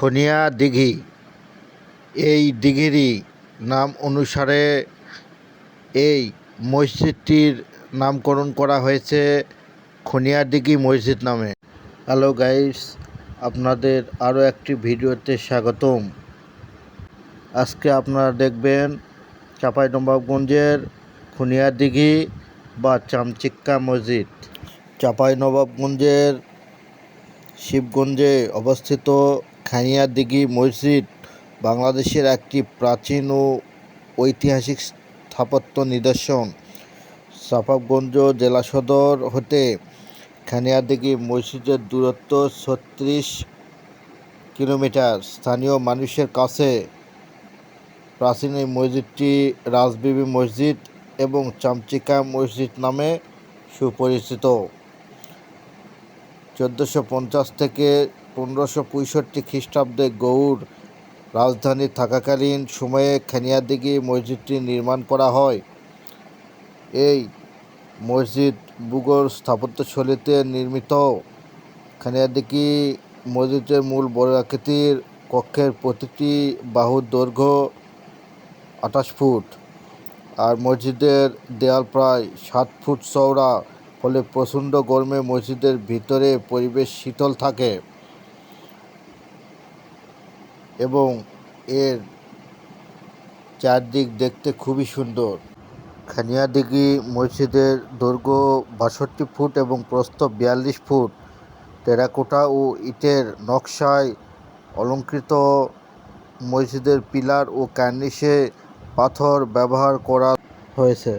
খনিয়া দিঘি। এই দিঘিরই নাম অনুসারে এই মসজিদটির নামকরণ করা হয়েছে খনিয়া দিঘি মসজিদ নামে। হ্যালো গাইস, আপনাদের আরও একটি ভিডিওতে স্বাগতম। আজকে আপনারা দেখবেন চাঁপাইনবাবগঞ্জের খুনিয়া দিঘি বা চামচিক্কা মসজিদ। চাঁপাইনবাবগঞ্জের শিবগঞ্জে অবস্থিত খানিয়া দিঘি মসজিদ বাংলাদেশের একটি প্রাচীন ও ঐতিহাসিক স্থাপত্য নিদর্শন। চাঁপাইনবাবগঞ্জ জেলা সদর হতে খানিয়া দিঘি মসজিদের দূরত্ব ছত্রিশ কিলোমিটার। স্থানীয় মানুষের কাছে প্রাচীন এই মসজিদটি রাজবিবি মসজিদ এবং চামচিকা মসজিদ নামে সুপরিচিত। চোদ্দোশো পঞ্চাশ থেকে পনেরোশো পঁয়ষট্টি খ্রিস্টাব্দে গৌড় রাজধানী থাকাকালীন সময়ে খানিয়াদিঘি মসজিদটি নির্মাণ করা হয়। এই মসজিদ বুগর স্থাপত্যশৈলীতে নির্মিত। খানিয়াদিঘি মসজিদের মূল বড় আকৃতির কক্ষের প্রতিটি বাহুর দৈর্ঘ্য আঠাশ ফুট আর মসজিদের দেয়াল প্রায় সাত ফুট চওড়া, ফলে প্রচণ্ড গরমে মসজিদের ভিতরে পরিবেশ শীতল থাকে। এবং এর চারদিক দেখতে খুবই সুন্দর। খানিয়া দিঘি মসজিদের দৈর্ঘ্য বাষট্টি ফুট এবং প্রস্থ বিয়াল্লিশ ফুট। টেরাকোটা ও ইটের নকশায় অলঙ্কৃত মসজিদের পিলার ও কার্নিশে পাথর ব্যবহার করা হয়েছে।